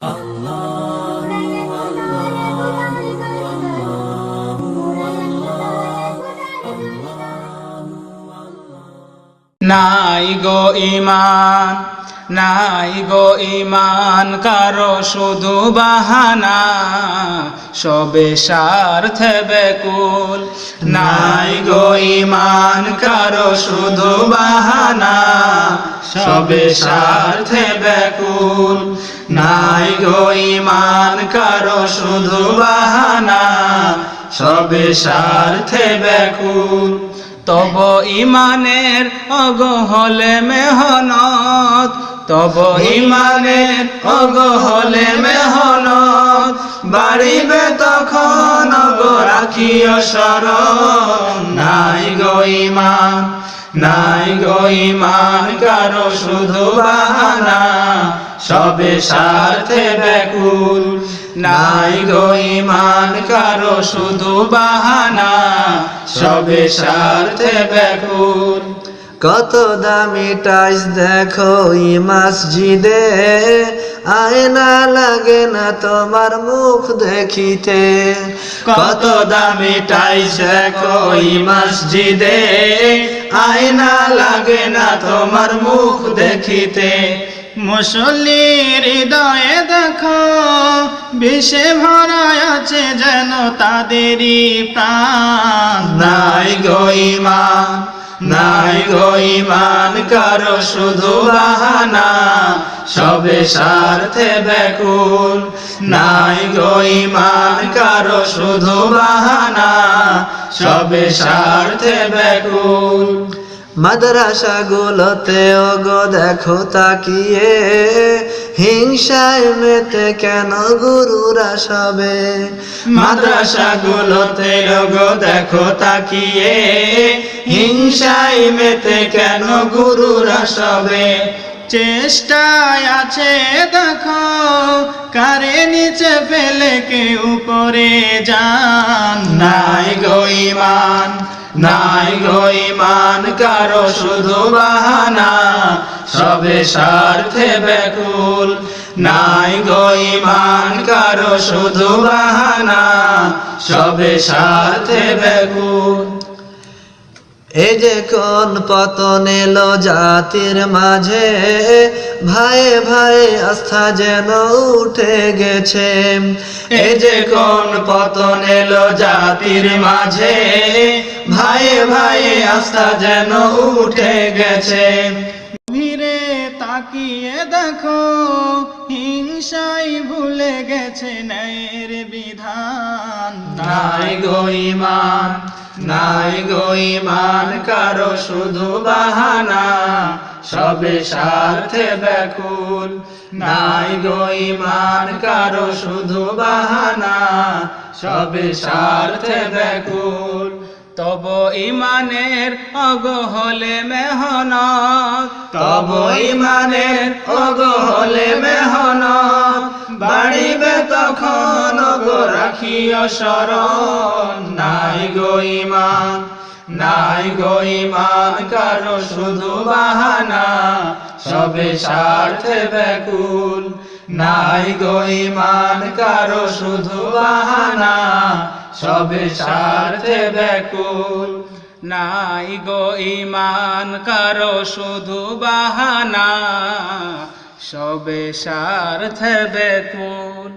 নাই গো ইমান নাই গো ইমান কারও শুধু বাহানা, সবে স্বার্থে বেকুল। নাই গো ইমান কারও শুধু বাহানা সবে স্বার্থে বেকুল নাই গো ইমান কারও শুধু বাহানা। সবে স্বার্থে বেকুল তব ইমানের অগহলে মেহনত। তব ইমানের অগহলে মেহনত। বাড়িবে তখন অগ রাখিও শরণ। নাই গো ইমান নাই গো ইমান কারও শুধু বাহানা, সবে স্বার্থে ব্যাকুল। নাই গইমান ইমান কারও শুধু বাহানা, সবে স্বার্থে ব্যাকুল। কত দামি টাইস দেখো ই মসজিদে। আয়না লাগে না তোমার মুখ দেখিতে। কত দামি টাইস দেখো এই মসজিদে। আয়না লাগে না তোমার মুখ দেখিতে। মুসল্লির হৃদয়ে দেখো, বিষে ভরা আছে যেন তাদেরই প্রাণ। নাই গো ইমান নাই গো ইমান কারও শুধু বাহানা, সবে স্বার্থে ব্যাকুল। নাই গো ইমান কারও শুধু বাহানা, সবে স্বার্থে ব্যাকুল। মাদ্রাসা গুলোতে গো দেখো তাকিয়ে, হিংসায় মেতে কেন গুরুরা সবে? মাদ্রাসা গুলোতে লোক দেখো তাকিয়ে হিংসাই মেতে কেন গুরুরা সবে? চেষ্টায় আছে, দেখো, কারে নিচে ফেলে কে উপরে যান? নাই গো ইমান। নাই গো ইমান, কারও শুধু বাহানা, সবে স্বার্থে ব্যাকুল। নাই গো ইমান, কারও শুধু বাহানা, সবে স্বার্থে ব্যাকুল। এ যে কোন পতন এলো জাতির মাঝে, ভাই ভাই আস্থা যেন উঠে গেছে। এ যে কোন পতন এলো জাতির মাঝে, ভাই ভাই আস্থা যেন উঠে গেছে। তাকিয়ে দেখো, হিংসাই ভুলে গেছে ন্যায়ের বিধান। নাই গো ইমান নাই গো ইমান কারও শুধু বাহানা, সবে স্বার্থে ব্যাকুল। নাই গো ইমান কারও শুধু বাহানা, সবে স্বার্থে ব্যাকুল। তব ইমানের অগহলে মেহনত, তব ইমানের অগহলে মেহনত। বাড়িবে তখন গো রাখিও শরণ। নাই গো ইমান, নাই গো ইমান, কারও শুধু বাহানা, সবে স্বার্থে ব্যাকুল। নাই গো ইমান, কারও শুধু বাহানা সবে স্বার্থে ব্যাকুল। নাই গো ইমান কারও শুধু বাহানা। সবে স্বার্থে ব্যাকুল।